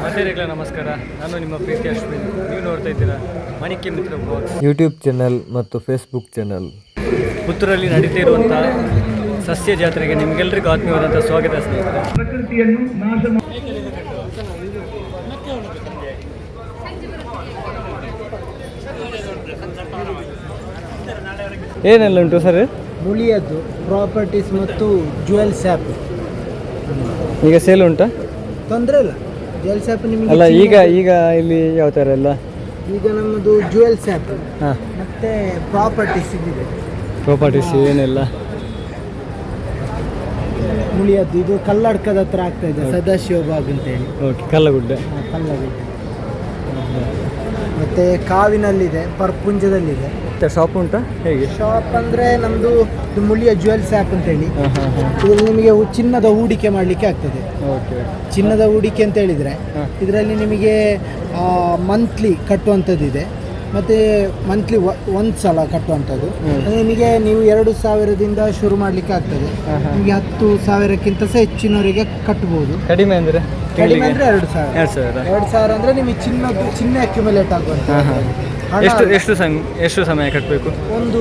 ಮಹಿಳೆಯರಿಗೆಲ್ಲ ನಮಸ್ಕಾರ. ನಾನು ನಿಮ್ಮ ಪ್ರೀತಿ ಅಶ್ವಿನ್. ನೀವು ನೋಡ್ತಾ ಇದ್ದೀರಾ Manike Mitra blogs YouTube channel ಮತ್ತು ಫೇಸ್ಬುಕ್ ಚಾನಲ್ ಪುತ್ತೂರಲ್ಲಿ ನಡೀತಾ ಇರುವಂಥ ಸಸ್ಯ ಜಾತ್ರೆಗೆ ನಿಮಗೆಲ್ಲರಿಗೂ ಆತ್ಮೀಯವಾದಂಥ ಸ್ವಾಗತ ಸ್ನೇಹಿತರೆ. ಏನೆಲ್ಲ ಉಂಟು ಸರ್? ಮುಳಿಯದ್ದು ಪ್ರಾಪರ್ಟೀಸ್ ಮತ್ತು ಜ್ಯುವೆಲ್ಸ್ ಆ್ಯಪ್ ಈಗ ಸೇಲ್ ಉಂಟಾ? ತೊಂದರೆ ಇಲ್ಲ. ಜ್ಯುವೆಲ್ಸ್ ಆ್ಯಪ್ ನಿಮಗೆ ಅಲ್ಲ ಈಗ ಈಗ ಇಲ್ಲಿ ಯಾವ ಥರ ಎಲ್ಲ? ಈಗ ನಮ್ಮದು ಜ್ಯುವೆಲ್ಸ್ ಆ್ಯಪ್ ಹಾಂ. ಮತ್ತು ಪ್ರಾಪರ್ಟೀಸ್ ಇದಿದೆ ಪ್ರಾಪರ್ಟೀಸ್ ಏನೆಲ್ಲ? ಮುಳಿಯದ್ದು ಇದು ಕಲ್ಲಡ್ಕದ ಹತ್ರ ಆಗ್ತಾ ಇದೆ ಸದಾಶಿವ ಬಾಗ್ ಅಂತೇಳಿ. ಓಕೆ ಕಲ್ಲಗುಡ್ಡೆ. ಕಲ್ಲಗುಡ್ಡೆ. ಮತ್ತೆ ಕಾವಿನಲ್ಲಿದೆ ಪರ್ಪುಂಜದಲ್ಲಿದೆ. ಮತ್ತೆ ಶಾಪ್ ಉಂಟಾ? ಹೇಗೆ? ಶಾಪ್ ಅಂದರೆ ನಮ್ಮದು ಮುಳಿಯ ಜ್ಯುವೆಲ್ಸ್ ಆ್ಯಪ್ ಅಂತ ಹೇಳಿ ಇದರಲ್ಲಿ ನಿಮಗೆ ಚಿನ್ನದ ಹೂಡಿಕೆ ಮಾಡಲಿಕ್ಕೆ ಆಗ್ತದೆ. ಓಕೆ ಚಿನ್ನದ ಹೂಡಿಕೆ ಅಂತ ಹೇಳಿದ್ರೆ ಇದರಲ್ಲಿ ನಿಮಗೆ ಮಂತ್ಲಿ ಕಟ್ಟುವಂಥದ್ದಿದೆ. ಮತ್ತು ಮಂತ್ಲಿ ಒಂದು ಸಲ ಕಟ್ಟುವಂಥದ್ದು. ನಿಮಗೆ ನೀವು ಎರಡು ಸಾವಿರದಿಂದ ಶುರು ಮಾಡಲಿಕ್ಕೆ ಆಗ್ತದೆ. ನಿಮಗೆ ಹತ್ತು ಸಾವಿರಕ್ಕಿಂತ ಸಹ ಹೆಚ್ಚಿನವರಿಗೆ ಕಟ್ಟಬಹುದು ಕಡಿಮೆ ಅಂದರೆ ಕಡಿಮೆ ಅಂದರೆ ಎರಡು ಸಾವಿರ. ಎರಡು ಸಾವಿರ. ಅಂದರೆ ನಿಮಗೆ ಚಿನ್ನ ಚಿನ್ನ ಅಕ್ಯುಮುಲೇಟ್ ಆಗುವಂಥ ಹಣ ಎಷ್ಟು ಎಷ್ಟು ಸಮಯ ಎಷ್ಟು ಸಮಯ ಕಟ್ಟಬೇಕು ಒಂದು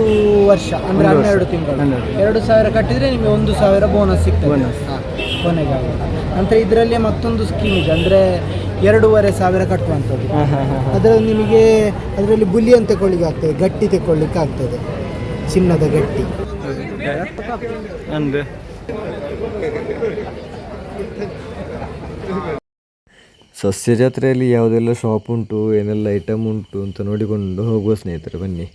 ವರ್ಷ ಅಂದರೆ ಒಂದು ವರ್ಷ. ಹನ್ನೆರಡು ತಿಂಗಳು. ಹನ್ನೆರಡು. ಎರಡು ಸಾವಿರ ಕಟ್ಟಿದರೆ ನಿಮಗೆ ಒಂದು ಸಾವಿರ ಬೋನಸ್ ಸಿಗ್ತದೆ. ಬೋನಸ್ ಹಾಂ ಕೊನೆಗೆ ನಂತರ ಇದರಲ್ಲಿ ಮತ್ತೊಂದು ಸ್ಕೀಮ್ ಇದೆ ಅಂದರೆ ಎರಡೂವರೆ ಸಾವಿರ ಕಟ್ಟುವಂಥದ್ದು. ಹಾಂ ಹಾಂ ಹಾಂ ಅದರಲ್ಲಿ ನಿಮಗೆ ಅದರಲ್ಲಿ ಬುಲಿಯನ್ ತಗೊಳ್ಳಿಕ್ಕೆ ಆಗ್ತದೆ ಗಟ್ಟಿ ತಗೊಳ್ಳಿಕ್ಕೆ ಆಗ್ತದೆ ಚಿನ್ನದ ಗಟ್ಟಿ. ಅಂದು ಸಸ್ಯ ಜಾತ್ರೆಯಲ್ಲಿ ಯಾವುದೆಲ್ಲ ಶಾಪ್ ಉಂಟು, ಏನೆಲ್ಲ ಐಟಮ್ ಉಂಟು ಅಂತ ನೋಡಿಕೊಂಡು ಹೋಗುವ ಸ್ನೇಹಿತರೆ, ಬನ್ನಿ.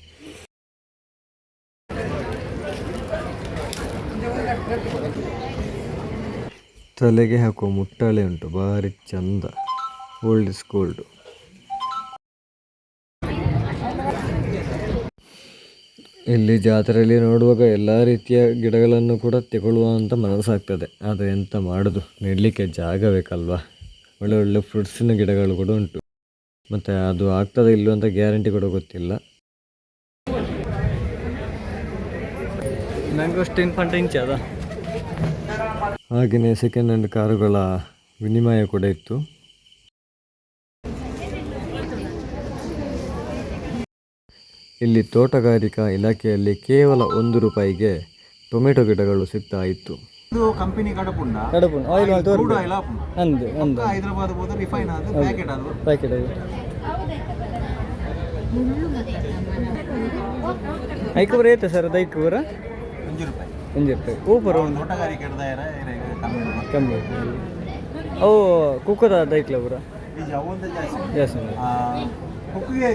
ತಲೆಗೆ ಹಾಕುವ ಮುಟ್ಟಾಳೆ ಉಂಟು, ಭಾರಿ ಚಂದ. ಓಲ್ಡ್ ಇಸ್ ಗೋಲ್ಡ್ ಇಲ್ಲಿ ಜಾತ್ರೆಯಲ್ಲಿ ನೋಡುವಾಗ ಎಲ್ಲ ರೀತಿಯ ಗಿಡಗಳನ್ನು ಕೂಡ ತಗೊಳ್ಳುವ ಅಂತ ಮನಸ್ಸಾಗ್ತದೆ. ಆದರೆ ಎಂತ ಮಾಡೋದು? ನೆಡಲಿಕ್ಕೆ ಜಾಗ ಬೇಕಲ್ವಾ? ಒಳ್ಳೆ ಒಳ್ಳೆ ಫ್ರೂಟ್ಸಿನ ಗಿಡಗಳು ಕೂಡ ಉಂಟು. ಮತ್ತು ಅದು ಆಗ್ತದೆ ಇಲ್ಲೋ ಅಂತ ಗ್ಯಾರಂಟಿ ಕೂಡ ಗೊತ್ತಿಲ್ಲ. ಹಾಗೆಯೇ ಸೆಕೆಂಡ್ ಹ್ಯಾಂಡ್ ಕಾರುಗಳ ವಿನಿಮಯ ಕೂಡ ಇತ್ತು. ಇಲ್ಲಿ ತೋಟಗಾರಿಕಾ ಇಲಾಖೆಯಲ್ಲಿ ಕೇವಲ ಒಂದು ರೂಪಾಯಿಗೆ ಟೊಮೆಟೊ ಗಿಡಗಳು ಸಿಗ್ತಾ ಇತ್ತು. ಇದು ಆದ ಪ್ಯಾಕೆಟ್ ಆದ ಪ್ಯಾಕೆಟ್ ಅದು. ಐಕೂರ ಐತೆ ಸರ್ ಅದು ಐಕೂರ ಅಂಜು ರೂಪಾಯಿ. ರೂಪಾಯಿ. ಊಪರ್ ತೋಟಗಾರಿಕೆ ಕಮ್ಮಿ ಅವು ಕುಕ್ಕದ ಅವಂದ ಜಾಸ್ತಿ. ಕುಕ್ಕಿಗೆ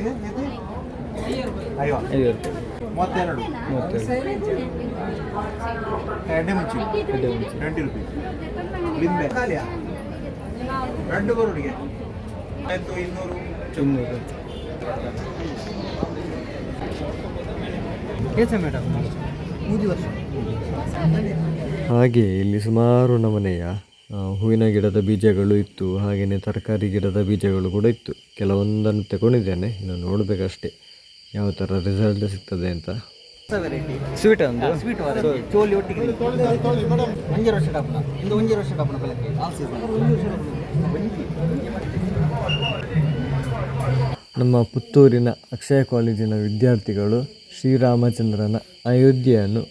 ರೂಪಾಯಿ ಮೂವತ್ತೆರಡು. ಎಣ್ಣೆ ಮುಚ್ಚಿ ಟ್ವೆಂಟಿ ರುಪೀಸ್ ಲಿಂಬೆ. ಖಾಲಿಯ? రెండు ಬರೋಡಿಗೆ ಆಯಿತು ಇನ್ನೂರು. ಇನ್ನೂರು. ಹಾಗೆ ಇಲ್ಲಿ ಸುಮಾರು ನಮನೆಯ ಹೂವಿನ ಗಿಡದ ಬೀಜಗಳು ಇತ್ತು. ಹಾಗೆಯೇ ತರಕಾರಿ ಗಿಡದ ಬೀಜಗಳು ಕೂಡ ಇತ್ತು. ಕೆಲವೊಂದನ್ನು ತಗೊಂಡಿದ್ದೇನೆ. ಇನ್ನು ನೋಡಬೇಕಷ್ಟೇ. ಯಾವ ಥರ ರಿಸಲ್ಟ್ ಸಿಗ್ತದೆ ಅಂತ? ಸ್ವೀಟ್ ಒಂದು? ಸ್ವೀಟ್ ಚೋಲಿ ಒಟ್ಟಿಗೆ ಒಂಜಿ ವರ್ಷ ಡಬ್ಬನ ಇಂದು ಒಂಜಿ ವರ್ಷ ಬೆಳಗ್ಗೆ ಆಲ್ ನಮ್ಮ ಪುತ್ತೂರಿನ ಅಕ್ಷಯ ಕಾಲೇಜಿನ ವಿದ್ಯಾರ್ಥಿಗಳು ಶ್ರೀರಾಮಚಂದ್ರನ ಅಯೋಧ್ಯೆಯನ್ನು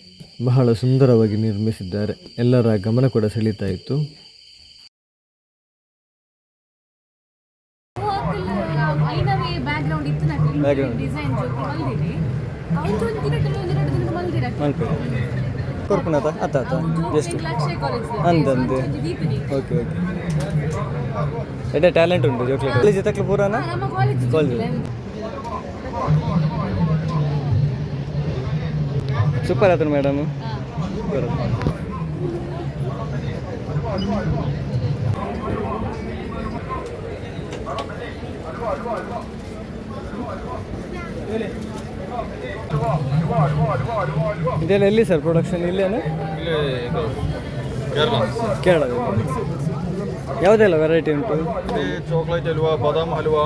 ಬಹಳ ಸುಂದರವಾಗಿ ನಿರ್ಮಿಸಿದ್ದಾರೆ. ಎಲ್ಲರ ಗಮನ ಕೂಡ ಸೆಳೀತಾ ಇತ್ತು. ಬ್ಯಾಕ್ಗ್ರೌಂಡ್ ಇತ್ತು ಡಿಸೈನ್ ಜೊತೆ ಮಲ್ದಿರಿ ಅವ್ರು ಒಂದು ದಿನ ಒಂದೆರಡು ದಿನ ಮಲ್ದಿರ ಮಲ್ಪೆ ಕೊರ್ಪುನತ ಅತ್ತ ಅತ್ತ ಎಷ್ಟು? ಅಂದಂದು ಓಕೆ ಓಕೆ. ಎಡೆ ಟ್ಯಾಲೆಂಟ್ ಉಂಟು ಜೋಕ್ಲಿ ಕಾಲೇಜ್ ತಕ್ಲ ಪೂರಾನ? ಕಾಲೇಜ್ ಸೂಪರ್ ಆತನು ಮೇಡಮ್ ಸೂಪರ್ ಇದೆಲ್ಲ ಎಲ್ಲಿ ಸರ್ ಪ್ರೊಡಕ್ಷನ್ ಇಲ್ಲೇನು? ಕೇರಳ. ಯಾವುದೆಲ್ಲ ವೆರೈಟಿ ಉಂಟು? ಚಾಕ್ಲೇಟ್ ಹಲ್ವಾ ಬಾದಾಮ್ ಹಲ್ವಾ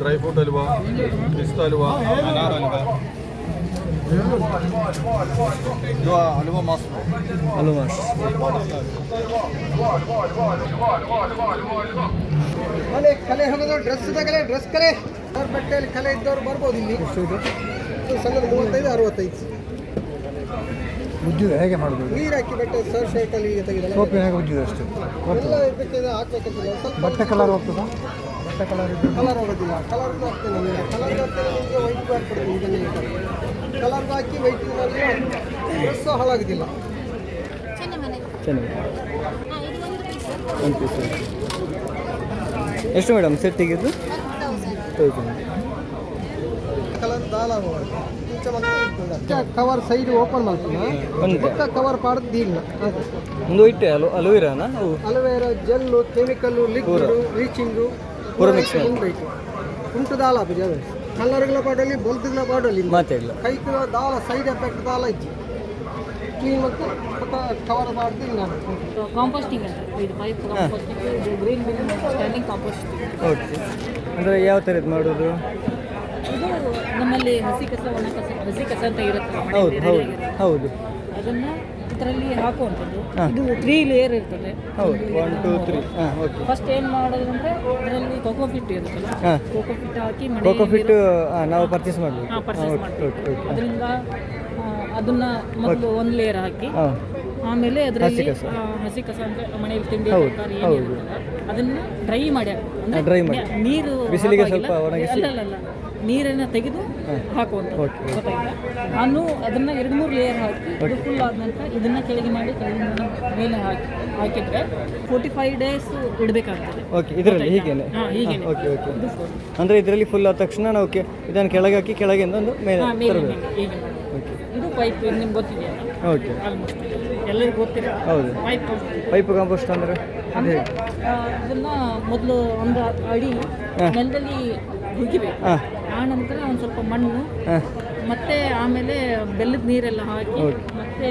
ಡ್ರೈ ಫ್ರೂಟ್ ಹಲ್ವಾ ಪಿಸ್ತಾ ಹಲ್ವಾ ಅನಾರ್ ಹಲ್ವಾ ಹಲ್ವಾ ಮಾಸ್. ಹಲ್ವಾ ಮಾಸ್. ಕಲೆ ಕಲೆ ಹೋಗೋದು ಡ್ರೆಸ್ ಕಲೆ ಡ್ರೆಸ್ ಕಲೆ. ಬಟ್ಟೆಯಲ್ಲಿ ಕಲೆ ಇದ್ದವ್ರು ಬರ್ಬೋದು ಇಲ್ಲಿ. ಸಣ್ಣದು ಮೂವತ್ತೈದು ಅರವತ್ತೈದು. ಉಜ್ಜುದು ಹೇಗೆ ಮಾಡೋದು? ನೀರು ಹಾಕಿ ಬಟ್ಟೆ ಸರ್ ಶರ್ಟಲ್ಲಿ ಈಗ ತೆಗೆದಲ್ಲ? ಸೋಪಿನ ಹೇಗೆ ಉಜ್ಜುದು ಅಷ್ಟು? ಎಲ್ಲ ಬೇಕಿದ್ರೆ ಹಾಕ್ಬೇಕಂತಿಲ್ಲ. ಸ್ವಲ್ಪ ಬಟ್ಟೆ ಕಲರ್ ಹೋಗ್ತದಾ ಬಟ್ಟೆ ಕಲರ್ ಕಲರ್ ಹೋಗೋದಿಲ್ಲ ಕಲರ್ ಹಾಕ್ತೇನೆ ನಾನು ಕಲರ್ ಹಾಕ್ತೇನೆ ನಿಮಗೆ ವೈಟ್ ಮಾಡ್ಕೊಡ್ತೀನಿ ಇದನ್ನೇ ಕಲರ್ ಹಾಕಿ ವೈಟ್ ಡ್ರೆಸ್ ಹಾಳಾಗೋದಿಲ್ಲ. ಚೆನ್ನಾಗಿ ಎಷ್ಟು ಮೇಡಮ್ ಸೆಟ್ಟಿಗೆ ಇದು one thousand. Cover side open ಮಾಡ್ತೀನಿ ಒಂದು ಕವರ್ ಪಾಡ್ದು ಇಲ್ಲ. ಒಂದು ಇಟ್ಟೆ ಅಲು ಅಲುವಿರಾನ? Aloe vera gel chemical liquid bleaching ಪೂರ. ಬೇಕು ಉಂಟು ದಾಲ ಬಿಜಾವೆ ಕಲ್ಲರ್ಗಳ ಪಾಡಲ್ಲಿ ಬೊಲ್ದುಗಳ ಪಾಡಲ್ಲಿ ಮಾತೇ ಇಲ್ಲ. ಕೈ ದಾಲ ಸೈಡ್ ಎಫೆಕ್ಟ್ ದಾಲ ಇಜ್ಜಿ ಕ್ಲೀನ್ ಮತ್ತು ಕವರ್ ಮಾಡ್ದು ನಾನು ಕಾಂಪೋಸ್ಟಿಂಗ್ ಅಂತ. ಇದು pipe composting green bill standing composting okay ಅಂದರೆ ಯಾವ ಥರದ್ದು ಮಾಡೋದು? ನಮ್ಮಲ್ಲಿ ಹಸಿ ಕಸ ಒಣ ಕಸ ಹಸಿ ಕಸ ಅಂತ ಇರುತ್ತೆ ಹೌದು ಹೌದು ಹೌದು. ಅದನ್ನ ಇದರಲ್ಲಿ ಹಾಕುವಂಥದ್ದು. ಇದು ತ್ರೀ ಲೇಯರ್ ಇರ್ತದೆ. ಹೌದು one two three okay first ಏನು ಮಾಡೋದು ಅಂದರೆ ಇದರಲ್ಲಿ ಕೋಕೋ ಫಿಟ್ ಇರುತ್ತಲ್ಲ ಕೋಕೋ ಫಿಟ್ ಹಾಕಿ ಕೋಕೋ ಮನೆಯಲ್ಲಿ ನಾವು ಪರ್ಚೇಸ್ ಮಾಡಬೇಕು ಅದರಿಂದ ಅದನ್ನ ಮೊದಲು ಒಂದು ಲೇಯರ್ ಹಾಕಿ ಆಮೇಲೆ ಅದರಲ್ಲಿ ಹಸಿ ಕಸ. ಅಂದ್ರೆ ಮನೆಯಲ್ಲಿ ತಿಂಡಿ ತರಕಾರಿ ಅದನ್ನ ಡ್ರೈ ಮಾಡಿ ಡ್ರೈ ಮಾಡಿ. ನೀರು ಬಿಸಿಲಿಗೆ ಸ್ವಲ್ಪ ಅಲ್ಲ ಅಲ್ಲ ನೀರನ್ನ ತೆಗೆದು ಗೊತ್ತಾಯ್ತಾ? ನಾನು ಅದನ್ನ ಎರಡು ಮೂರು ಲೇಯರ್ ಹಾಕಿ ಅದು ಫುಲ್ ಆದ ನಂತರ ಇದನ್ನ ಕೆಳಗೆ ಮಾಡಿ ಕೆಳಗಿನ ಮೇಲೆ ಹಾಕಿ ಹಾಕಿದ್ರೆ ಫೋರ್ಟಿ ಫೈವ್ ಡೇಸ್ ಇಡಬೇಕಾಗ್ತದೆ. ಓಕೆ ಇದರಲ್ಲಿ ಹೀಗೇನೆ? ಓಕೆ ಓಕೆ ಅಂದರೆ ಇದರಲ್ಲಿ ಫುಲ್ ಆದ ತಕ್ಷಣ ನಾವು ಇದನ್ನು ಕೆಳಗೆ ಹಾಕಿ ಕೆಳಗಿಂದ ಒಂದು ಮೇಲೆ ಓಕೆ ಇದು ಪೈಪ್ ನಿಮ್ಗೆ ಗೊತ್ತಿದೆಯಲ್ಲ? ಓಕೆ ಆಲ್ಮೋಸ್ಟ್ ಎಲ್ಲರಿಗೂ ಗೊತ್ತಿರೋ ಹೌದು. ಪೈಪ್ ಪೈಪ್ ಕಾಂಪೋಸ್ಟ್ ಅಂದರೆ? ಇದನ್ನ ಮೊದಲು ಒಂದು ಅಡಿ ನೆಲದಲ್ಲಿ ಹುಗಿಬೇಕು ಹಾಂ ಆ ನಂತರ ಒಂದು ಸ್ವಲ್ಪ ಮಣ್ಣು ಮತ್ತೆ ಆಮೇಲೆ ಬೆಲ್ಲದ ನೀರೆಲ್ಲ ಹಾಕಿ ಮತ್ತೆ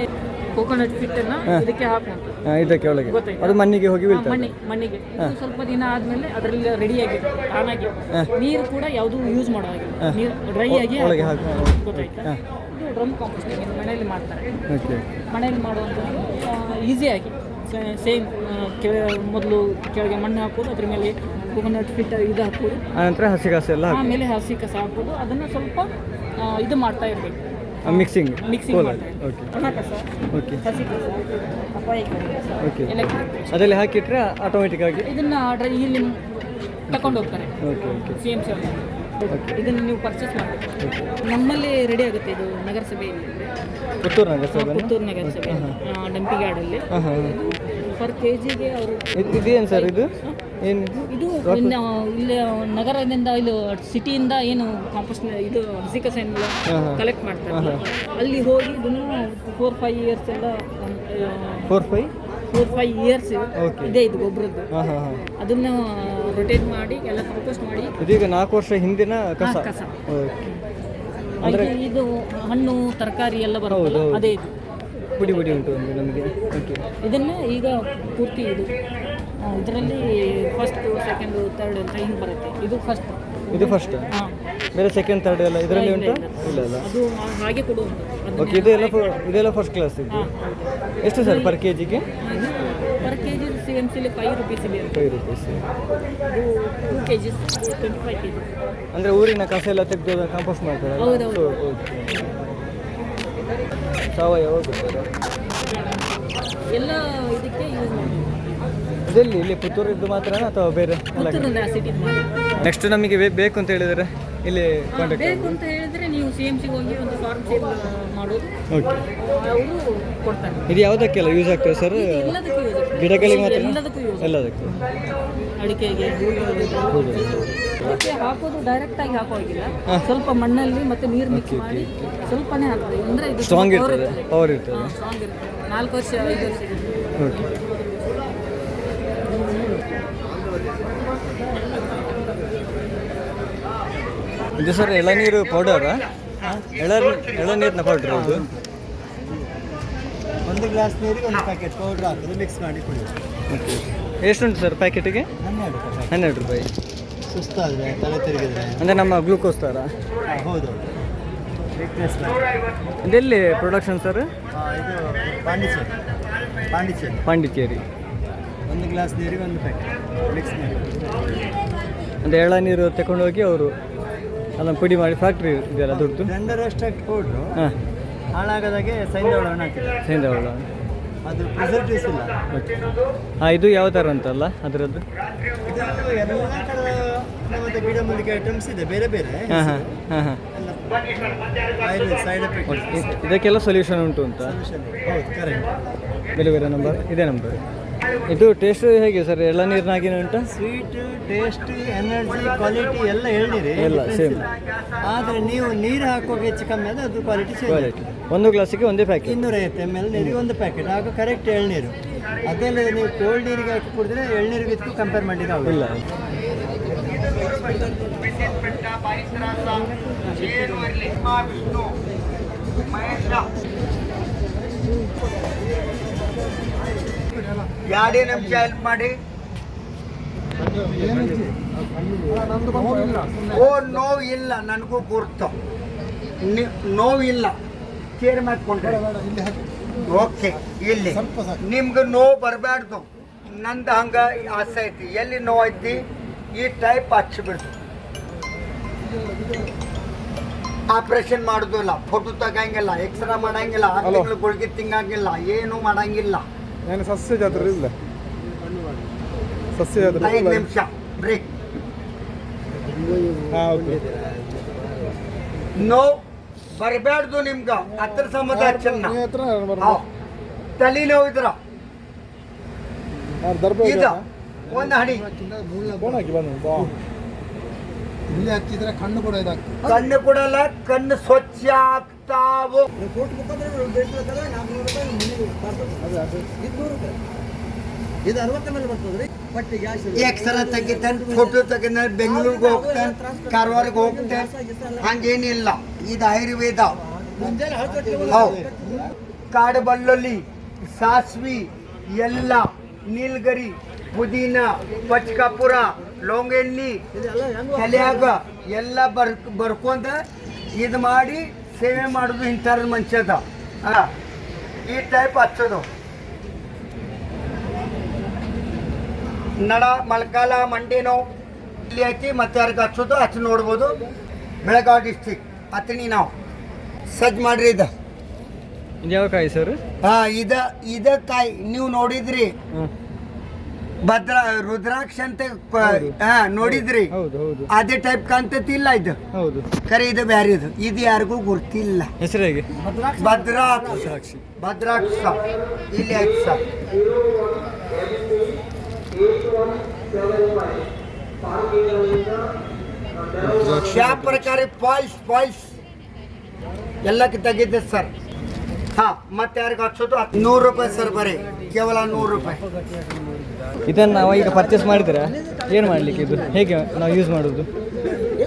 ಕೋಕೋನಟ್ ಫಿಟ್ಟನ್ನು ಇದಕ್ಕೆ ಹಾಕುವಂಥದ್ದು ಹಾಂ ಇದಕ್ಕೆ ಒಳಗೆ. ಅದು ಮಣ್ಣಿಗೆ ಹೋಗಿ ಬೀಳ್ತದೆ. ಮಣ್ಣಿ ಮಣ್ಣಿಗೆ. ಇದು ಸ್ವಲ್ಪ ದಿನ ಆದಮೇಲೆ ಅದರಲ್ಲಿ ರೆಡಿಯಾಗಿ ಆನಾಗಿ. ನೀರು ಕೂಡ ಯಾವುದು ಯೂಸ್ ಮಾಡೋ ಹಾಗಿಲ್ಲ ನೀರು ಡ್ರೈ ಆಗಿ ಒಳಗೆ. ಹಾಕಿ ಗೊತ್ತಾಯ್ತಾ? ಇದು ಡ್ರಮ್ ಕಾಂಪೋಸ್ಟಿಂಗ್ ಇದು ಮನೆಯಲ್ಲಿ ಮಾಡ್ತಾರೆ. ಮನೆಯಲ್ಲಿ ಮಾಡುವಂಥದ್ದು ಈಸಿಯಾಗಿ ಸೇಮ್ ಮೊದಲು ಕೆಳಗೆ ಮಣ್ಣು ಹಾಕೋದು ಅದ್ರ ಮೇಲೆ ಕೋಕೋನಟ್ ಫಿಟ್ ಇದು ಹಾಕೋದು ಆನಂತರ ಹಸಿ ಕಸ ಎಲ್ಲ ಹಾಕಿ ಆಮೇಲೆ ಹಸಿ ಕಸ ಹಾಕೋದು ಅದನ್ನು ಸ್ವಲ್ಪ ಆ, ಇದು ಮಾಡ್ತಾ ಇರಬೇಕು. ಮಿಕ್ಸಿಂಗ್ ಮಿಕ್ಸಿಂಗ್ ಮಾಡ್ತಾ ಓಕೆ ಒಣ ಕಸ ಓಕೆ ಹಸಿ ಕಸ ಓಕೆ ಎಲೆಕ್ಟ್ರಿಕ್ ಅದರಲ್ಲಿ ಹಾಕಿಟ್ರೆ ಆಟೋಮೆಟಿಕ್ ಆಗಿ ಇದನ್ನ ಆರ್ಡರ್ ಇಲ್ಲಿ ತಕೊಂಡು ಹೋಗ್ತಾರೆ. Okay okay C M C ಇದನ್ನು ನೀವು ಪರ್ಚೇಸ್ ಮಾಡಬೇಕು. ನಮ್ಮಲ್ಲಿ ರೆಡಿ ಆಗುತ್ತೆ ಇದು ನಗರಸಭೆಯಲ್ಲಿ ಪುತ್ತೂರು ನಗರಸಭೆ ಸರ್ ಪುತ್ತೂರು ನಗರಸಭೆ. ಡಂಪಿಗಾಡಲ್ಲಿ ಹಾಂ. ಹಾಂ ಪರ್ ಕೆ ಜಿಗೆ ಅವರು ಇದು ಇದೇನು ಸರ್ ಇದು? ಏನಿದು ಇದು ಇನ್ನು ಇಲ್ಲಿ ನಗರದಿಂದ ಇಲ್ಲಿ ಸಿಟಿಯಿಂದ ಏನು ಕಾಂಪೋಸ್ಟ್ ಇದು ಹಸಿ ಕಸ ಕಲೆಕ್ಟ್ ಮಾಡ್ತಾರೆ. ಅಲ್ಲಿ ಹೋಗಿ ಇದನ್ನು ಫೋರ್ ಫೈವ್ ಇಯರ್ಸ್ ಎಲ್ಲ four five four five years. ಇದೆ ಇದು ಗೊಬ್ಬರದ್ದು ಅದನ್ನು ರೊಟೇಟ್ ಮಾಡಿ ಎಲ್ಲ ಕಾಂಪೋಸ್ಟ್ ಮಾಡಿ. ಇದೀಗ ನಾಲ್ಕು ವರ್ಷ ಹಿಂದಿನ ಕಸ. ಕಸ. ಇದು ಹಣ್ಣು ತರಕಾರಿ ಎಲ್ಲ ಬರಬಹುದು ಅದೇ ಇದು. ಪುಡಿ ಪುಡಿ ಉಂಟು ನಮಗೆ. ಓಕೆ ಇದನ್ನ ಈಗ ಪೂರ್ತಿ ಇದು. ಇದರಲ್ಲಿ ಫಸ್ಟ್ ಸೆಕೆಂಡ್ ಥರ್ಡ್ ಅಂತ ಹಿಂಗೆ ಬರುತ್ತೆ. ಇದು ಫಸ್ಟ್ ಇದು ಫಸ್ಟ್ ಬೇರೆ ಸೆಕೆಂಡ್ ಥರ್ಡ್ ಎಲ್ಲ ಇದರಲ್ಲಿ ಉಂಟು? ಇಲ್ಲ. ಇಲ್ಲ ಅದು ಹಾಗೆ ಕೊಡುವಂಥದ್ದು ಅದನ್ನ ಓಕೆ ಇದೆಲ್ಲ ಇದೆಲ್ಲ ಫಸ್ಟ್ ಕ್ಲಾಸ್ ಇದು. ಎಷ್ಟು ಸರ್ ಪರ್ ಕೆ ಜಿಗೆ per K G C M ಸಿಲಿ five rupees ಇದೆ. ಫೈವ್ ರುಪೀಸ್ ಇದು two K G twenty five K G ಅಂದರೆ ಊರಿನ ಕಸ ಎಲ್ಲ ತೆಗೆದು ಕಾಂಪೋಸ್ಟ್ ಮಾಡ್ತಾರೆ ಹೌದು ಸಾವಯವ ಎಲ್ಲ ಇದಕ್ಕೆ ಯೂಸ್ ಮಾಡ್ತೀವಿ. ಇದೆಲ್ಲಿ? ಇಲ್ಲಿ ಪುತ್ತೂರಿದ್ದು ಮಾತ್ರ ಅಥವಾ ಬೇರೆ ನೆಕ್ಸ್ಟ್ ನಮಗೆ ಬೇ- ಬೇಕು ಅಂತ ಹೇಳಿದರೆ ಇಲ್ಲಿ ಕಾಂಟ್ಯಾಕ್ಟ್ ಬೇಕು ಅಂತ ಹೇಳಿದ್ರೆ ನೀವು ಸಿ ಎಂ ಸಿಗೆ ಹೋಗಿ ಒಂದು ಫಾರ್ಮ್ ಸೇಲ್ ಮಾಡೋದು. ಓಕೆ ಅವರು ಕೊಡ್ತಾರೆ. ಇದು ಯಾವುದಕ್ಕೆಲ್ಲ ಯೂಸ್ ಆಗ್ತದೆ ಸರ್ ಎಲ್ಲದಕ್ಕೂ ಯೂಸ್ ಆಗ್ತದೆ. ಗಿಡಗಳಿಗೆ ಮಾತ್ರ? ಎಲ್ಲದಕ್ಕೂ ಅಡಿಕೆಗೆ ಅದಕ್ಕೆ ಹಾಕೋದು ಡೈರೆಕ್ಟ್ ಆಗಿ ಹಾಕೋಗಿಲ್ಲ ಸ್ವಲ್ಪ ಮಣ್ಣಲ್ಲಿ ಮತ್ತೆ ನೀರು ಮಿಕ್ಸ್ ಮಾಡಿ ಸ್ವಲ್ಪನೇ ಹಾಕ್ತದೆ. ಅಂದ್ರೆ ಇದು ಸ್ಟ್ರಾಂಗ್ ಇರ್ತದೆ. ಪವರ್ ಇರ್ತದೆ. ಸ್ಟ್ರಾಂಗ್ ಇರ್ತದೆ. ನಾಲ್ಕು ವರ್ಷ ಐದು ವರ್ಷ ಓಕೆ ಇದು ಸರ್ ಎಳನೀರು ಪೌಡರ್ ಎಳ ಎಳನೀರಿನ ಪೌಡ್ರ್ ಅದು ಒಂದು ಗ್ಲಾಸ್ ನೀರಿಗೆ ಒಂದು ಪ್ಯಾಕೆಟ್ ಪೌಡ್ರ್ ಹಾಕಿದ್ರೆ ಮಿಕ್ಸ್ ಮಾಡಿ ಕೊಡಿ ಓಕೆ ಎಷ್ಟುಂಟು ಸರ್ ಪ್ಯಾಕೆಟಿಗೆ? ಹನ್ನೆರಡು ರೂಪಾಯಿ ಹನ್ನೆರಡು ರೂಪಾಯಿ. ಸುಸ್ತಾದರೆ ತಲೆ ತಿರುಗಿದ್ರೆ. ಅಂದರೆ ನಮ್ಮ ಗ್ಲೂಕೋಸ್ ಥರ ಹೌದು. ಎಲ್ಲಿ ಇದೆಲ್ಲಿ ಪ್ರೊಡಕ್ಷನ್ ಸರ್ ಇದು ಪಾಂಡಿಚೇರಿ. ಪಾಂಡಿಚೇರಿ. ಪಾಂಡಿಚೇರಿ. ಒಂದು ಗ್ಲಾಸ್ ನೀರಿಗೆ ಒಂದು ಪ್ಯಾಕೆಟ್ ಮಿಕ್ಸ್ ಮಾಡಿ ಒಂದು ಎಳನೀರು ತಗೊಂಡೋಗಿ ಅವರು ಅದನ್ನು ಪುಡಿ ಮಾಡಿ ಫ್ಯಾಕ್ಟ್ರಿ ಇದೆಯಲ್ಲ ದುಡ್ಡು ಟೆಂಡರ್ ಎಷ್ಟಾಗಿ ಕೊಟ್ಟರು ಹಾಂ. ಹಾಳಾಗದಾಗೆ ಹಣ್ಣು ಹಾಕಿದ್ದಾರೆ. ಸೇಂದ್ರವಳ ಅದು ಪ್ರಿಸರ್ವೇಟಿವ್ಸ್ ಇಲ್ಲ. ಹಾಂ ಇದು ಯಾವ ಥರ ಅಂತಲ್ಲ ಅದರದ್ದು? ಇದು ಎಲ್ಲ ಥರದ ನಮ್ಮದು ಗಿಡಮೂಲಿಕೆ ಐಟಮ್ಸ್ ಇದೆ ಬೇರೆ ಬೇರೆ. ಹಾಂ ಹಾಂ ಹಾಂ ಹಾಂ. ಸೈಡ್ ಎಫೆಕ್ಟ್ ಇದಕ್ಕೆಲ್ಲ ಸೊಲ್ಯೂಷನ್ ಉಂಟು ಅಂತ? ಹೌದು ಕರೆಕ್ಟ್ ಬೇರೆ ಬೇರೆ ನಂಬರ್ ಇದೇ ನಂಬರ್ ಇದು ಟೇಸ್ಟ್ ಹೇಗೆ ಸರ್ ಎಲ್ಲ ಎಳನೀರಿನಾಗಿನ ಉಂಟು? ಸ್ವೀಟ್ ಟೇಸ್ಟ್ ಎನರ್ಜಿ ಕ್ವಾಲಿಟಿ ಎಲ್ಲ ಹೇಳಿರಿ ಎಲ್ಲ ಸೇಮ್ ಆದರೆ ನೀವು ನೀರು ಹಾಕುವಾಗ ಹೆಚ್ಚು ಕಮ್ಮಿ ಆದರೆ ಅದು ಕ್ವಾಲಿಟಿ ಸೇಮ್ ಕ್ವಾಲಿಟಿ ಒಂದು ಗ್ಲಾಸಿಗೆ ಒಂದೇ ಪ್ಯಾಕೆಟ್ ಇನ್ನೂರೈವತ್ತು ಎಂ ಎಲ್ ನೀರಿಗೆ ಒಂದು ಪ್ಯಾಕೆಟ್ ಆಗ ಕರೆಕ್ಟ್ ಎಳ್ನೀರು. ಅದೆಲ್ಲ ನೀವು ಕೋಲ್ಡ್ ನೀರಿಗೆ ಹಾಕಿ ಕುಡಿದ್ರೆ ಎಳ್ನೀರಿಗೆ ಇದಕ್ಕೂ ಕಂಪೇರ್ ಮಾಡಲಿಕ್ಕೆ ಆಗೋಲ್ಲ ಇಲ್ಲ. ಎರಡೇ ನಮ್ಗೆ ಹೆಲ್ಪ್ ಮಾಡಿ. ಓ ನೋವು ಇಲ್ಲ ನನಗೂ ಗುರ್ತು. ನೋವು ನೋವಿಲ್ಲ ಕೇರ್ ಮಾಡ್ಕೊಂಡ್ರೆ. ಓಕೆ ಇಲ್ಲಿ. ನಿಮ್ಗೆ ನೋವು ಬರಬಾರ್ದು. ನಂದು ಹಂಗೆ ಆಸೆ ಐತಿ. ಎಲ್ಲಿ ನೋವು ಐತಿ? ಈ ಟೈಪ್ ಹಚ್ಚಿಬಿಡ್ತು. ಆಪ್ರೇಷನ್ ಮಾಡೋದಿಲ್ಲ. ಫೋಟೋ ತಗಂಗಿಲ್ಲ ಎಕ್ಸ್ರೇ ಮಾಡಂಗಿಲ್ಲ ಆರು ತಿಂಗಳು ಗುಳಿಗೆ ತಿಂಗಂಗಿಲ್ಲ ಏನು ಮಾಡಂಗಿಲ್ಲ. ഞാൻ ಸಸ್ಯ ಜಾತ್ರೆ ಇಲ್ಲ ಸಸ್ಯ ಜಾತ್ರೆ ನಿಮಿಷ ಬ್ರೇಕ್ ನೋ ಬರಬೇಡ್ದು ನಿಮ್ಗೆ ಹತ್ರ ಸಂಬಂಧ ಚೆನ್ನ ತಲೆನೋವು ಇದ್ರ ಇದ ಒಂದು ಹಣಿ ಇಲ್ಲಿ ಹಚ್ಚಿದ್ರೆ ಕಣ್ಣು ಕೂಡ ಇದಾಗ್ತದೆ ಕಣ್ಣು ಕೊಡಲ್ಲ ಕಣ್ಣು ಸ್ವಚ್ಛ ಆಗ್ತಾವು ಇದು ಅರವತ್ತ ಮೇಲೆ ಬರ್ತದ್ರಿ ಬಟ್ ಗ್ಯಾಸ್ ಎಕ್ಸ್ರಾ ತೆಗಿತಾನೆ ಫೋಟೋ ತೆಗಿತಾನೆ ಬೆಂಗಳೂರಿಗೆ ಹೋಗ್ತಾನೆ ಕಾರವಾರಿಗೆ ಹೋಗ್ತಾನೆ ಹಂಗೇನಿಲ್ಲ. ಇದು ಆಯುರ್ವೇದ. ಹೌದು. ಕಾಡು ಬಳ್ಳುಳ್ಳಿ ಸಾಸ್ವಿ ಎಲ್ಲ ನೀಲ್ಗರಿ ಪುದೀನ ಪಚ್ಕಾಪುರ ಲೋಂಗೆಣ್ಣಿ ತಲೆಯಾಗ ಎಲ್ಲ ಬರ್ ಬರ್ಕೊಂಡ ಇದು ಮಾಡಿ ಸೇವೆ ಮಾಡೋದು ಇಂಥರ ಮನುಷ್ಯದ ಈ ಟೈಪ್ ಹಚ್ಚೋದು. ನಡ ಮೊಳಕಾಲ ಮಂಡಿ ನೋವು ಇಲ್ಲಿ ಐತಿ ಮತ್ತೆ ಯಾರಿಗೆ ಹಚ್ಚೋದು ಹಚ್ಚಿ ನೋಡ್ಬೋದು. ಬೆಳಗಾವಿ ಡಿಸ್ಟಿಕ್ ಹತ್ತಿನಿ ನಾವು. ಸಜ್ಜು ಮಾಡ್ರಿ ಇದು. ಇದು ಯಾವ ಕಾಯಿ ಸರ್? ಹಾ ಇದ ಇದ ಕಾಯಿ ನೀವು ನೋಡಿದ್ರಿ. ಭದ್ರ ರುದ್ರಾಕ್ಷ ಅಂತ ಹಾ ನೋಡಿದ್ರಿ? ಹೌದು ಹೌದು ಅದೇ ಟೈಪ್ ಕಾಣ್ತೈತಿ ಇಲ್ಲ ಇದು? ಹೌದು. ಖರೆ ಇದು ಬ್ಯಾರೆ ಇದು ಇದು ಯಾರಿಗೂ ಗುರ್ತಿಲ್ಲ ಹೆಸರಿಗೆ ಹೇಗೆ? ಭದ್ರಾಕ್ಷ. ಭದ್ರಾಕ್ಷ. ಇಲ್ಲಿ ಅಕ್ಷ ಸರ್. ಯಾವ ಪ್ರಕಾರ ಪಾಯ್ಸ್ ಪಾಯ್ಸ್ ಎಲ್ಲಕ್ಕೆ ತೆಗೆದಿದೆ ಸರ್. ಹಾ ಮತ್ತೆ ಯಾರಿಗೆ ಹಚ್ಚೋದು? ನೂರು ರೂಪಾಯಿ ಸರ್ ಬರೀ. ಕೇವಲ ನೂರು ರೂಪಾಯಿ. ಇದನ್ನು ನಾವು ಈಗ ಪರ್ಚೇಸ್ ಮಾಡಿದ್ರೆ ಏನು ಮಾಡಲಿಕ್ಕೆ ಇದು? ಹೇಗೆ ನಾವು ಯೂಸ್ ಮಾಡೋದು?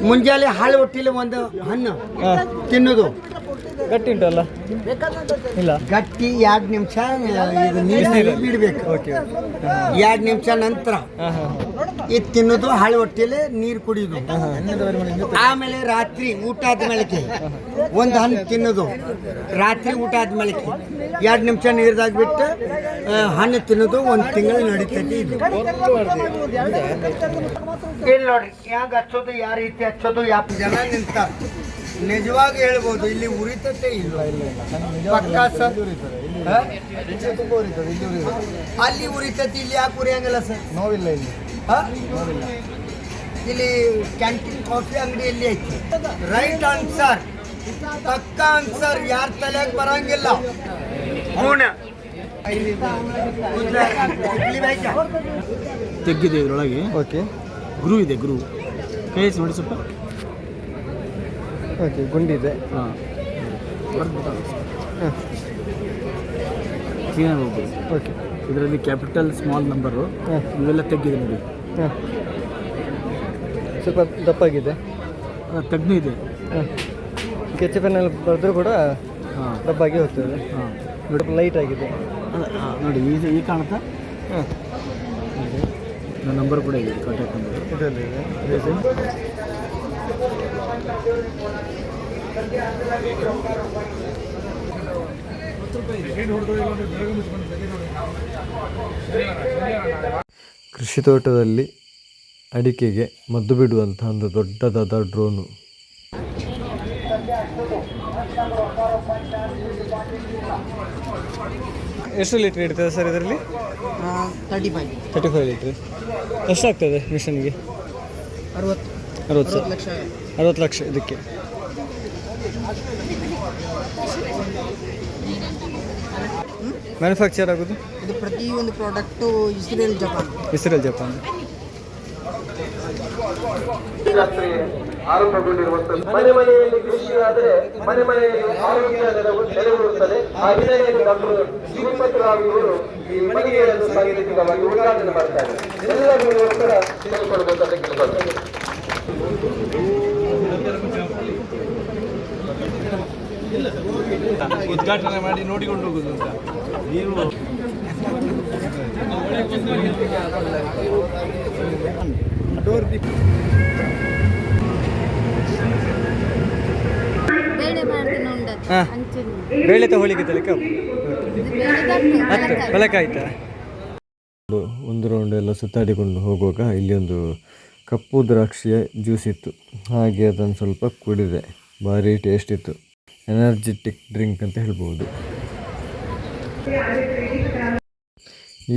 ಮುಂಜಾನೆ ಹಾಳು ಹೊಟ್ಟಿಲಿ ಒಂದು ಹಣ್ಣು ತಿನ್ನೋದು. ಗಟ್ಟಿ ಉಂಟಲ್ಲ ಇಲ್ಲ. ಗಟ್ಟಿ ಎರಡು ನಿಮಿಷ ಇದು ನೀರು ಬಿಡಬೇಕು. ಓಕೆ ಎರಡು ನಿಮಿಷ ನಂತರ ಇದು ತಿನ್ನೋದು ಹಳೆ ಹೊಟ್ಟೆಯಲ್ಲಿ ನೀರು ಕುಡಿಯೋದು. ಆಮೇಲೆ ರಾತ್ರಿ ಊಟ ಆದ್ಮೇಲೆ ಒಂದು ಹಣ್ಣು ತಿನ್ನೋದು. ರಾತ್ರಿ ಊಟ ಆದ್ಮೇಲೆ ಎರಡು ನಿಮಿಷ ನೀರ್ದಾಗ ಬಿಟ್ಟು ಹಣ್ಣು ತಿನ್ನೋದು ಒಂದು ತಿಂಗಳು ನಡೀತೈತಿ ಇದು. ಇಲ್ಲಿ ನೋಡ್ರಿ ಹೆಂಗ್ ಹಚ್ಚೋದು ಯಾವ ರೀತಿ ಹಚ್ಚೋದು ಯಾವ ಜನ ನಿಂತಾರ. ನಿಜವಾಗಿ ಹೇಳ್ಬೋದು ಇಲ್ಲಿ ಉರಿತತೆ ಇಲ್ಲ. ಪಕ್ಕಾ ಸರ್? ಅಲ್ಲಿ ಉರಿತತಿ ಇಲ್ಲಿ ಯಾಕೆ ಉರಿಯಂಗಿಲ್ಲ ಸರ್? ನೋವಿಲ್ಲ ಇಲ್ಲಿ. ಹಾ? ಇಲ್ಲಿ ಕ್ಯಾಂಟೀನ್ ಕಾಫಿ ಅಂಗಡಿ ಇಲ್ಲಿ ಐತಿ. ರೈಟ್ ಆನ್ಸರ್ ತಕ್ಕ ಆನ್ಸರ್ ಯಾರ ತಲೆಯಾಗ ಬರಂಗಿಲ್ಲ? ತೆಗ್ಗಿದೆ ಇದ್ರೊಳಗೆ. ಓಕೆ ಗುರು ಇದೆ ಗುರು. ಕೈ ನೋಡಿ ಸ್ವಲ್ಪ. ಓಕೆ ಗುಂಡಿದೆ ಹಾಂ. ಕ್ಲೀನಾಗಿ ಹೋಗ್ಬೋದು. ಓಕೆ. ಇದರಲ್ಲಿ ಕ್ಯಾಪಿಟಲ್ ಸ್ಮಾಲ್ ನಂಬರು ಇವೆಲ್ಲ ತೆಗ್ಗಿದೆ ನೋಡಿ. ಹಾಂ. ಸ್ವಲ್ಪ ದಪ್ಪಾಗಿದೆ. ತಗ್ನು ಇದೆ. ಹಾಂ. ಕೆಚ್ಚ ಪೆನ್ನಲ್ಲಿ ಬರೆದ್ರೂ ಕೂಡ ಹಾಂ. ದಪ್ಪಾಗಿ ಹೋಗ್ತದೆ. ಹಾಂ. ನೋಡಿ ಲೈಟ್ ಆಗಿದೆ. ಹಾಂ ನೋಡಿ ಈ ಈ ಕಾಣುತ್ತಾ? ಹಾಂ. ನನ್ನ ನಂಬರ್ ಕೂಡ ಇದೆ ಕಾಂಟ್ಯಾಕ್ಟ್ ನಂಬರ್ ಇದರಲ್ಲಿ ಇದೆ. ಕೃಷಿ ತೋಟದಲ್ಲಿ ಅಡಿಕೆಗೆ ಮದ್ದು ಬಿಡುವಂತಹ ಒಂದು ದೊಡ್ಡದಾದ ಡ್ರೋನು ಎಷ್ಟು ಲೀಟ್ರ್ ಇಡ್ತದೆ ಸರ್ ಇದರಲ್ಲಿ? Thirty five thirty five litre. ಎಷ್ಟಾಗ್ತದೆ ಮಿಷನ್ಗೆ? ಅರವತ್ತು. ಅರವತ್ತು ಲಕ್ಷ. ಅರವತ್ತು ಲಕ್ಷ ಇದಕ್ಕೆ. ಮ್ಯಾನುಫ್ಯಾಕ್ಚರ್ ಆಗೋದು? ಇದು ಪ್ರತಿಯೊಂದು product Israel Japan Israel Japan ಮನೆ ಮನೆಯಲ್ಲಿ ಕೃಷಿ ಆದರೆ ಮನೆ ಮನೆಯಲ್ಲಿ ಆರೋಗ್ಯ ನೆರವು ನೆರವಿರುತ್ತದೆ. ಆ ಹಿನ್ನೆಲೆಯಲ್ಲಿ ಡಾಕ್ಟರ್ ಶ್ರೀಪತಿ ರಾವ್ ಇವರು ಈ ಮಳಿಗೆಯನ್ನು ಸಾಂಗೀತಿಕವಾಗಿ ಉದ್ಘಾಟನೆ ಮಾಡ್ತಾರೆ. ಎಲ್ಲರಿಗೂ ಕೂಡ ತಿಳ್ಕೊಳ್ಬೇಕಂತ ಕೇಳ್ಕೊಳ್ತಾರೆ ಉದ್ಘಾಟನೆ ಮಾಡಿ ನೋಡಿಕೊಂಡು ಹೋಗುದು ಅಂತ. ನೀವು ಹಾಂ. ಬೇಳೆ ತಗೊಳ್ಳಿಕ್ಕೆ ಹತ್ತು ಒಂದು ರೌಂಡ್ ಎಲ್ಲ ಸುತ್ತಾಡಿಕೊಂಡು ಹೋಗುವಾಗ ಇಲ್ಲಿ ಒಂದು ಕಪ್ಪು ದ್ರಾಕ್ಷಿಯ ಜ್ಯೂಸ್ ಇತ್ತು. ಹಾಗೆ ಅದನ್ನು ಸ್ವಲ್ಪ ಕುಡಿದೆ. ಭಾರಿ ಟೇಸ್ಟ್ ಇತ್ತು. ಎನರ್ಜೆಟಿಕ್ ಡ್ರಿಂಕ್ ಅಂತ ಹೇಳ್ಬೋದು.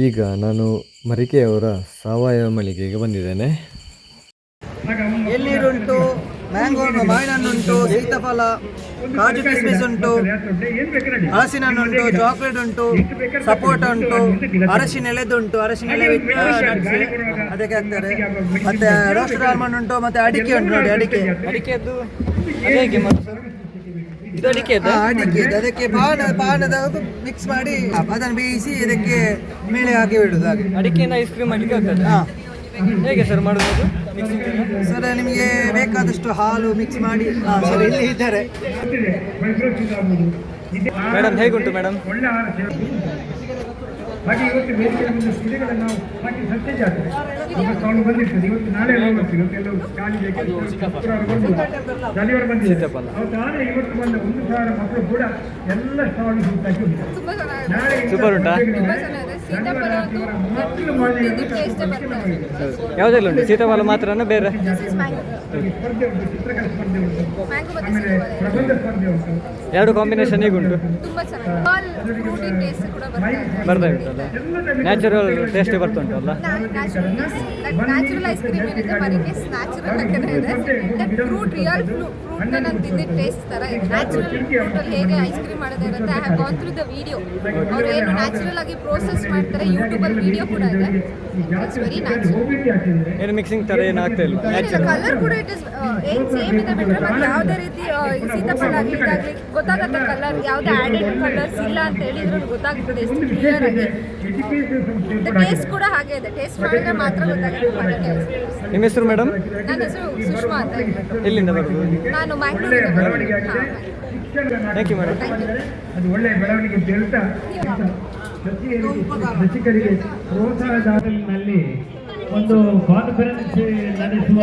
ಈಗ ನಾನು ಮರಿಕೆಯವರ ಸಾವಯವ ಮಳಿಗೆಗೆ ಬಂದಿದ್ದೇನೆ. ಎಳ್ನೀರುಂಟು ಮ್ಯಾಂಗೋ ಮಾವಿನ ಹಣ್ಣು ಉಂಟು ಸೀತಾಫಲ ಕಾಜು ಕಿಸ್ಮಿಸ್ ಉಂಟು ಹಲಸಿನ ಹಣ್ಣು ಉಂಟು ಚಾಕ್ಲೇಟ್ ಉಂಟು ಸಪೋಟ ಉಂಟು ಅರಶಿನ ಎಲೆದುಂಟು ಅರಶಿನ ಎಲೆ ಬಿಟ್ಟು ಅದಕ್ಕೆ ಹಾಕ್ತಾರೆ. ಮತ್ತೆ ರೋಸ್ಟೆಡ್ ಆಲ್ಮಂಡ್ ಉಂಟು ಮತ್ತೆ ಅಡಿಕೆ ಉಂಟು ನೋಡಿ ಅಡಿಕೆ. ಅಡಿಕೆದ್ದು ಅದು ಹೇಗೆ ಮಾಡೋದು ಸರ್ ಇದು? ಅಡಿಕೆದ್ದು ಹಾ, ಅಡಿಕೆ ಇದೆ. ಅದಕ್ಕೆ ಬಾಣ ಬಾಣದ ಮಿಕ್ಸ್ ಮಾಡಿ ಅದನ್ನು ಬೇಯಿಸಿ ಇದಕ್ಕೆ ಮೇಲೆ ಹಾಕಿ ಬಿಡುದು ಹಾಗೆ. ಅಡಿಕೆಯಿಂದ ಐಸ್ ಕ್ರೀಮ್ ಮಾಡಲಿಕ್ಕೆ ಆಗ್ತದೆ? ಹಾ. ಹೇಗೆ ಸರ್ ಮಾಡಬಹುದು ಸರ್ ನಿಮಗೆ ಬೇಕಾದಷ್ಟು ಹಾಲು ಮಿಕ್ಸ್ ಮಾಡಿ. ಸರ್ ಇಲ್ಲಿ ಇದ್ದಾರೆ. ಮೇಡಮ್ ಹೇಗುಂಟು ಮೇಡಮ್ ಹಾಗೆ ಇವತ್ತು ವೇದಿಕೆ ಒಂದು ಸೀರೆಗಳನ್ನು ನಾವು ಹಾಕಿ ಸತ್ಯ ಜಾತ್ರೆ ಅವನು ಬಂದಿರ್ತದೆ ಇವತ್ತು ನಾಳೆ ಎಲ್ಲ ಬರ್ತೀವಿ ಇವತ್ತು ಎಲ್ಲವೂ ಖಾಲಿ ಬೇಕು ಶುಕ್ರವಾರ ಬರ್ಬೋದು ಶನಿವಾರ ಬಂದಿದೆ ಅವತ್ತು ತಾನೇ ಇವತ್ತು ಬಂದ ಒಂದು ಸಾವಿರ ಮಕ್ಕಳು ಕೂಡ ಎಲ್ಲ ಸ್ಟಾಲ್ ಉಂಟು ತುಂಬ ನಾಳೆ ಯಾವುದೆಲ್ಲ ಉಂಟು? ಸೀತಾಫಲ ಮಾತ್ರ ಬೇರೆ? ಸ್ಪರ್ಧೆ ಉಂಟು. ಎರಡು ಕಾಂಬಿನೇಷನ್ ಈಗ ಉಂಟು. ಬರ್ತಾ ಉಂಟಲ್ಲ ನ್ಯಾಚುರಲ್ ಟೇಸ್ಟ್ ಬರ್ತಾ ಉಂಟಲ್ಲ ಐಸ್ ಕ್ರೀಮ್ ಹೇಗೆ ಐಸ್ ಮಾಡೋದೇ ಇರುತ್ತೆ I have gone through the video ಅವ್ರು ಏನು ನ್ಯಾಚುರಲ್ ಆಗಿ ಪ್ರೋಸೆಸ್ ಮಾಡ್ತಾರೆ ಯೂಟ್ಯೂಬಲ್ಲಿ ವಿಡಿಯೋ ಕೂಡ ಇದೆ. ಇಟ್ಸ್ ವೆರಿ ನ್ಯಾಚುರಲ್ ಏನು ಮಿಕ್ಸಿಂಗ್ ಥರ ಏನು ಆಗ್ತಾ ಇಲ್ಲ? ಕಲರ್ ಕೂಡ ಇಟ್ ಇಸ್ ಏನು ಸೇಮ್ ಇದೆ ಬಿಟ್ಟರೆ ಮತ್ತೆ ಯಾವುದೇ ರೀತಿ ಸೀತಾಫಲ ಆಗಲಿ ಇದಾಗಲಿ ಗೊತ್ತಾಗುತ್ತೆ ಕಲರ್ ಯಾವುದೇ ಆ್ಯಡೆಡ್ ಕಲರ್ಸ್ ಇಲ್ಲ ಅಂತ ಹೇಳಿದ್ರು ಗೊತ್ತಾಗ್ತದೆ ಎಷ್ಟು ಕ್ಲಿಯರ್ ಆಗಿ ಟೇಸ್ಟ್ ಕೂಡ ಹಾಗೆ ಇದೆ ಟೇಸ್ಟ್ ಮಾಡಿದ್ರೆ ಮಾತ್ರ ಗೊತ್ತಾಗುತ್ತೆ ನಿಮ್ಮ ಹೆಸರು ಮೇಡಮ್ ನನ್ನ ಹೆಸರು ಸುಷ್ಮಾ ಅಂತ ಹೇಳ್ಬಿಟ್ಟು. ಎಲ್ಲಿಂದ ಬರೋದು ನಾನು ಮ್ಯಾಂಗ್ಳೂರಿಂದ ಬರೋದು ಹಾಂ thank you madam thank you ಅದು ಒಳ್ಳೆಯ ಬೆಳವಣಿಗೆ ಅಂತ ಹೇಳ್ತಾ ಪ್ರೋತ್ಸಾಹದಲ್ಲಿ ಒಂದು ಕಾನ್ಫರೆನ್ಸ್ ನಡೆಸುವ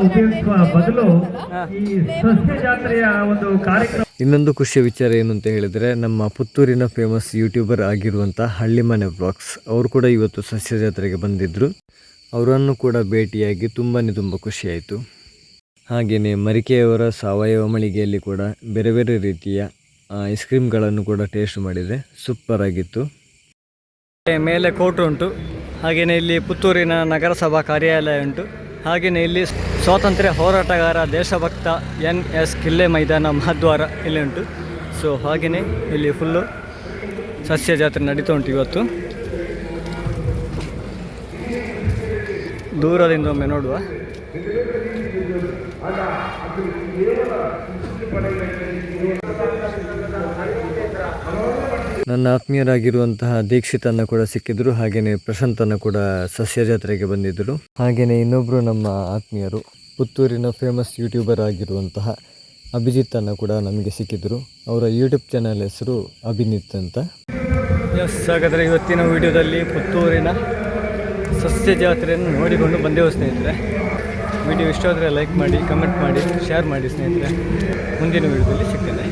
ಉಪಯೋಗಿಸುವ ಬದಲು ಈ ಸಸ್ಯ ಜಾತ್ರೆಯ ಒಂದು ಕಾರ್ಯಕ್ರಮ ಇನ್ನೊಂದು ಖುಷಿಯ ವಿಚಾರ ಏನು ಅಂತ ಹೇಳಿದರೆ ನಮ್ಮ ಪುತ್ತೂರಿನ ಫೇಮಸ್ ಯೂಟ್ಯೂಬರ್ ಆಗಿರುವಂಥ ಹಳ್ಳಿಮನೆ ಬ್ಲಾಗ್ಸ್ ಅವರು ಕೂಡ ಇವತ್ತು ಸಸ್ಯ ಜಾತ್ರೆಗೆ ಬಂದಿದ್ದರು ಅವರನ್ನು ಕೂಡ ಭೇಟಿಯಾಗಿ ತುಂಬಾ ತುಂಬ ಖುಷಿಯಾಯಿತು ಹಾಗೆಯೇ ಮರಿಕೆಯವರ ಸಾವಯವ ಮಳಿಗೆಯಲ್ಲಿ ಕೂಡ ಬೇರೆ ಬೇರೆ ರೀತಿಯ ಐಸ್ ಕ್ರೀಮ್ಗಳನ್ನು ಕೂಡ ಟೇಸ್ಟ್ ಮಾಡಿದರೆ ಸೂಪರ್ ಆಗಿತ್ತು. ಮೇಲೆ ಕೋಟು ಉಂಟು. ಹಾಗೆಯೇ ಇಲ್ಲಿ ಪುತ್ತೂರಿನ ನಗರಸಭಾ ಕಾರ್ಯಾಲಯ ಉಂಟು. ಹಾಗೆಯೇ ಇಲ್ಲಿ ಸ್ವಾತಂತ್ರ್ಯ ಹೋರಾಟಗಾರ ದೇಶಭಕ್ತ ಎನ್ ಎಸ್ ಕಿಲ್ಲೆ ಮೈದಾನ ಮಹದ್ವಾರ ಇಲ್ಲಿ ಉಂಟು. ಸೊ ಹಾಗೆಯೇ ಇಲ್ಲಿ ಫುಲ್ಲು ಸಸ್ಯ ಜಾತ್ರೆ ನಡೀತಾ ಉಂಟು ಇವತ್ತು. ದೂರದಿಂದ ಒಮ್ಮೆ ನೋಡುವ. ನನ್ನ ಆತ್ಮೀಯರಾಗಿರುವಂತಹ ದೀಕ್ಷಿತನ್ನು ಕೂಡ ಸಿಕ್ಕಿದ್ರು ಹಾಗೆಯೇ ಪ್ರಶಾಂತನ್ನು ಕೂಡ ಸಸ್ಯ ಜಾತ್ರೆಗೆ ಬಂದಿದ್ದರು ಹಾಗೆಯೇ ಇನ್ನೊಬ್ಬರು ನಮ್ಮ ಆತ್ಮೀಯರು, ಪುತ್ತೂರಿನ ಫೇಮಸ್ ಯೂಟ್ಯೂಬರ್ ಆಗಿರುವಂತಹ ಅಭಿಜಿತ್ತನ್ನು ಕೂಡ ನಮಗೆ ಸಿಕ್ಕಿದ್ರು. ಅವರ ಯೂಟ್ಯೂಬ್ ಚಾನಲ್ ಹೆಸರು ಅಭಿನೀತ್ ಅಂತ. ಎಸ್ ಹಾಗಾದರೆ ಇವತ್ತಿನ ವಿಡಿಯೋದಲ್ಲಿ ಪುತ್ತೂರಿನ ಸಸ್ಯ ಜಾತ್ರೆಯನ್ನು ನೋಡಿಕೊಂಡು ಬಂದೆವು ಸ್ನೇಹಿತರೆ. ವಿಡಿಯೋ ಇಷ್ಟ ಆದರೆ ಲೈಕ್ ಮಾಡಿ ಕಮೆಂಟ್ ಮಾಡಿ ಶೇರ್ ಮಾಡಿ ಸ್ನೇಹಿತರೆ. ಮುಂದಿನ ವಿಡಿಯೋದಲ್ಲಿ ಸಿಗ್ತೇನೆ.